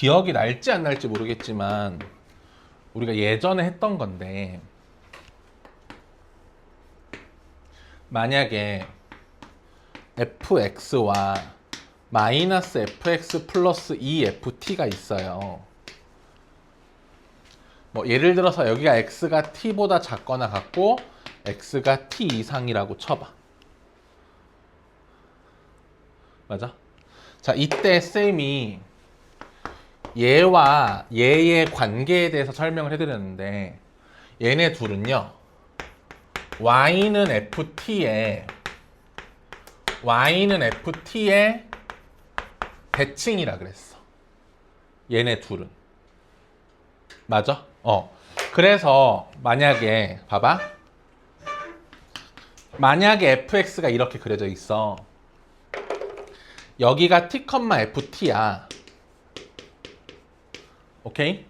기억이 날지 안 날지 모르겠지만 우리가 예전에 했던 건데 만약에 fx와 마이너스 fx 플러스 2ft가 있어요. 뭐 예를 들어서 여기가 x가 t보다 작거나 같고 x가 t 이상이라고 쳐봐. 맞아? 자, 이때 쌤이 얘와 얘의 관계에 대해서 설명을 해드렸는데 얘네 둘은요 y는 ft에 y는 ft의 대칭이라 그랬어. 얘네 둘은. 맞아? 어. 그래서 만약에 봐봐. 만약에 fx가 이렇게 그려져 있어. 여기가 t, ft야 오케이?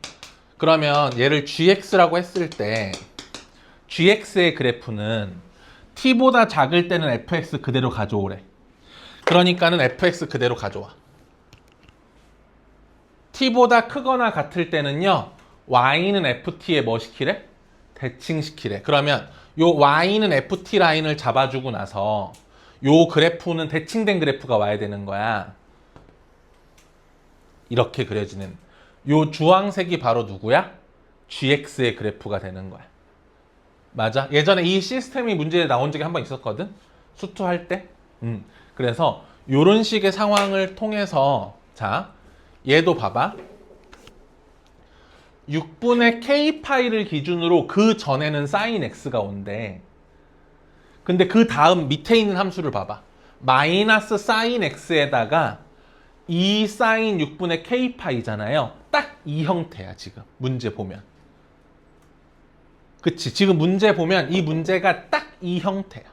그러면 얘를 gx라고 했을 때 gx의 그래프는 t보다 작을 때는 fx 그대로 가져오래. 그러니까는 fx 그대로 가져와. t보다 크거나 같을 때는요. y는 ft에 뭐 시키래? 대칭시키래. 그러면 요 y는 ft 라인을 잡아주고 나서 요 그래프는 대칭된 그래프가 와야 되는 거야. 이렇게 그려지는 요 주황색이 바로 누구야? gx의 그래프가 되는 거야. 맞아. 예전에 이 시스템이 문제에 나온 적이 한 번 있었거든. 수투할 때. 음. 그래서 요런 식의 상황을 통해서 자, 얘도 봐봐. 6분의 k 파이를 기준으로 그 전에는 sin x가 온대. 근데 그 다음 밑에 있는 함수를 봐봐. 마이너스 sin x에다가 2 sin 6분의 k 파이잖아요. 딱이 형태야, 지금. 문제 보면. 그치. 지금 문제 보면 이 문제가 딱 이 형태야.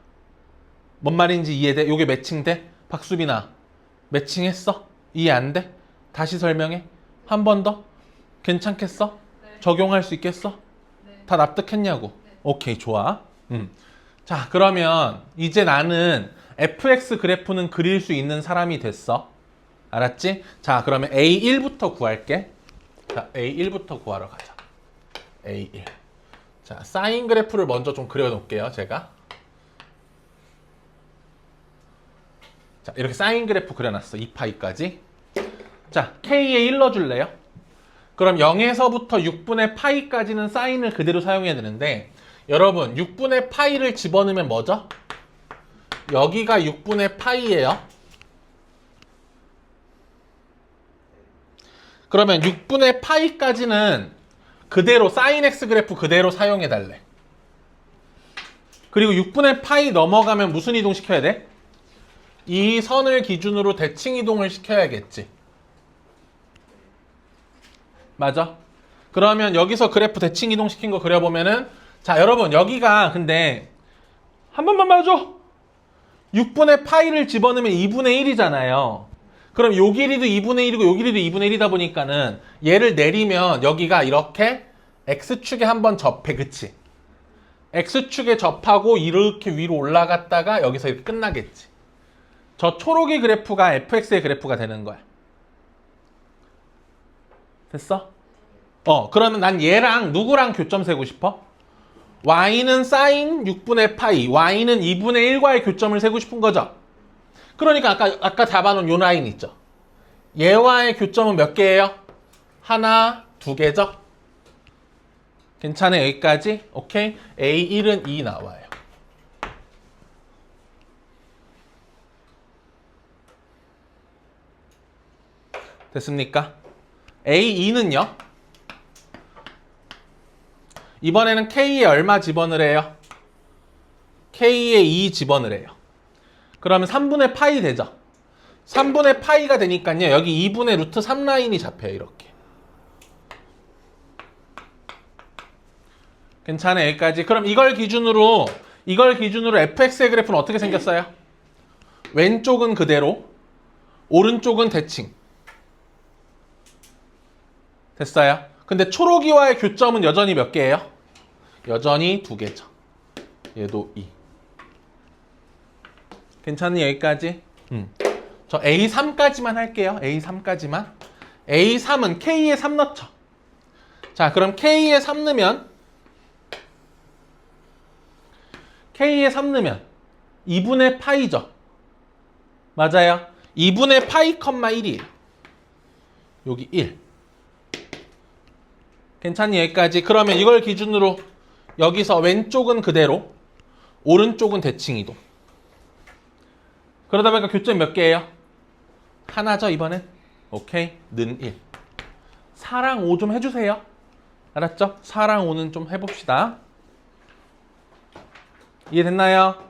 뭔 말인지 이해돼? 요게 매칭돼? 박수빈아, 매칭했어? 이해 안 돼? 다시 설명해. 한 번 더? 괜찮겠어? 네. 적용할 수 있겠어? 네. 다 납득했냐고? 네. 오케이, 좋아. 음. 자, 그러면 이제 나는 fx 그래프는 그릴 수 있는 사람이 됐어. 알았지? 자, 그러면 A1부터 구할게. 자, A1부터 구하러 가자. A1. 자, 사인 그래프를 먼저 좀 그려 놓을게요, 제가. 자, 이렇게 사인 그래프 그려놨어. 2파이까지. 자, K에 1 넣어줄래요? 그럼 0에서부터 6분의 파이까지는 사인을 그대로 사용해야 되는데 여러분 6분의 파이를 집어넣으면 뭐죠? 여기가 6분의 파이예요. 그러면 6분의 파이까지는 그대로 사인 x 그래프 그대로 사용해 달래. 그리고 6분의 파이 넘어가면 무슨 이동 시켜야 돼? 이 선을 기준으로 대칭 이동을 시켜야겠지. 맞아? 그러면 여기서 그래프 대칭 이동 시킨 거 그려보면은 자 여러분 여기가 근데 한 번만 봐줘 6분의 파이를 집어넣으면 2분의 1이잖아요 그럼 요 길이도 2분의 1이고 요 길이도 2분의 1이다 보니까는 얘를 내리면 여기가 이렇게 x축에 한번 접해 그치 x축에 접하고 이렇게 위로 올라갔다가 여기서 이렇게 끝나겠지 저 초록이 그래프가 fx의 그래프가 되는 거야 됐어? 어, 그러면 난 얘랑 누구랑 교점 세고 싶어? y는 sin 6분의 파이, y는 2분의 1과의 교점을 세고 싶은 거죠. 그러니까 아까 아까 잡아놓은 요 라인 있죠. 얘와의 교점은 몇 개예요? 하나, 두 개죠. 괜찮아요 여기까지? 오케이. A1은 2 나와요. 됐습니까? A2는요? 이번에는 K에 얼마 집어넣으래요? K에 2 집어넣으래요. 그러면 3분의 파이 되죠? 3분의 파이가 되니까요. 여기 2분의 루트 3 라인이 잡혀요. 이렇게. 괜찮아요. 여기까지. 그럼 이걸 기준으로 이걸 기준으로 fx의 그래프는 어떻게 생겼어요? 왼쪽은 그대로 오른쪽은 대칭. 됐어요? 근데 초록이와의 교점은 여전히 몇 개예요? 여전히 두 개죠. 얘도 2. 괜찮니 여기까지? 음. 저 A3까지만 할게요. A3까지만. A3은 K에 3 넣죠. 자, 그럼 K에 3 넣으면 K에 3 넣으면 2분의 파이죠. 맞아요. 2분의 파이 컴마 1이에요. 여기 1. 괜찮니 여기까지? 그러면 이걸 기준으로 여기서 왼쪽은 그대로 오른쪽은 대칭 이동. 그러다 보니까 교점 몇 개예요? 하나죠 이번엔? 오케이 는 1. 4랑 5 좀 해주세요. 알았죠? 4랑 5는 좀 해봅시다. 이해됐나요?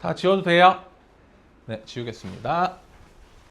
다 지워도 돼요? 네, 지우겠습니다.